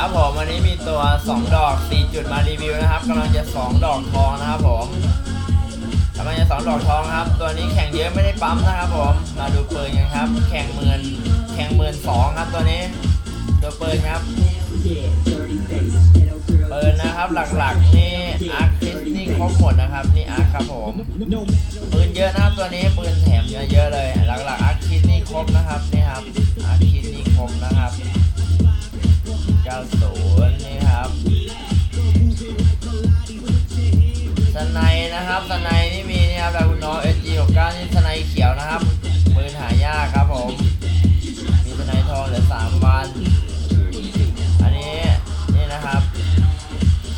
ครับผมวันนี้มีตัว 2 ดอก 4 จุดมารีวิวนะครับกำลังจะ 2 ดอกทองนะครับผมกำลังจะ2ดอกทองครับ ตัวนี้แข่งเยอะไม่ได้ปั๊มนะครับผม มาดูปืนกันครับ แข่งหมื่นแข่งหมื่นสองครับตัวนี้ ตัวปืนครับปืนนะครับหลักๆนี่อาร์คิสนี่ครบหมดนะครับนี่อาร์ครับผมปืนเยอะนะครับตัวนี้ปืนแถมเยอะๆเลย หลักๆอาร์คิสนี่ครบนะครับนี่ครับ 90นี่ครับสไนนะครับสไนนี่มีนี่ครับดาวคุณน้อง SG69 นี่สไนเขียวนะครับปืนหายากครับผม มีสไนทองเหลือ3วัน อันนี้ นี่นะครับ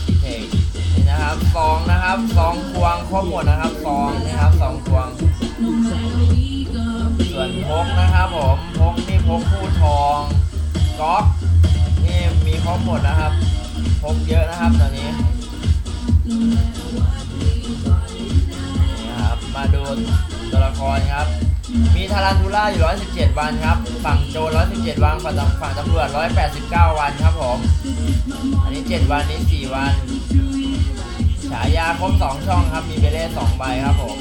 ดีเทคนี่นะครับซองนะครับซองควงครบหมดนะครับซองนี่ครับซองควง ส่วนพกนะครับผม พกนี่พกคู่ทองก๊อก บหมดนะครับพกเยอะนะครับตอนนี้นี่ครับ มาดูตัวละครครับ มีทารันทูล่าอยู่ 117 วันครับ ฝั่งโจร117 วัน ฝั่งฝั่งตำรวจ 189 วันครับผม อันนี้ 7 วันนี้ 4 วัน ฉายาครบ 2 ช่องครับ มีเบเล่2ใบครับผม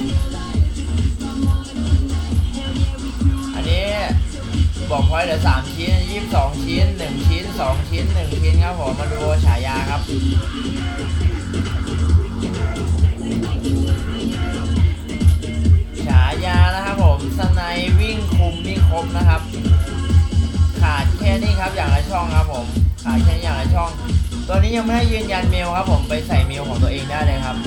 อกพอยเหลือสามชิ้นยี่สิบสองชิ้นหนึ่งชิ้นสองชิ้นหนึ่งชิ้นครับผมมาดูฉายาครับฉายานะครับผมสไนวิ่งคุมวิ่ครบนะครับ ขาดแค่นี้ครับอย่างละช่องครับผมขาดแค่นี้อย่างละช่อง ตัวนี้ยังไม่ได้ยืนยันเมลครับผมไปใส่เมลของตัวเองได้เลยครับ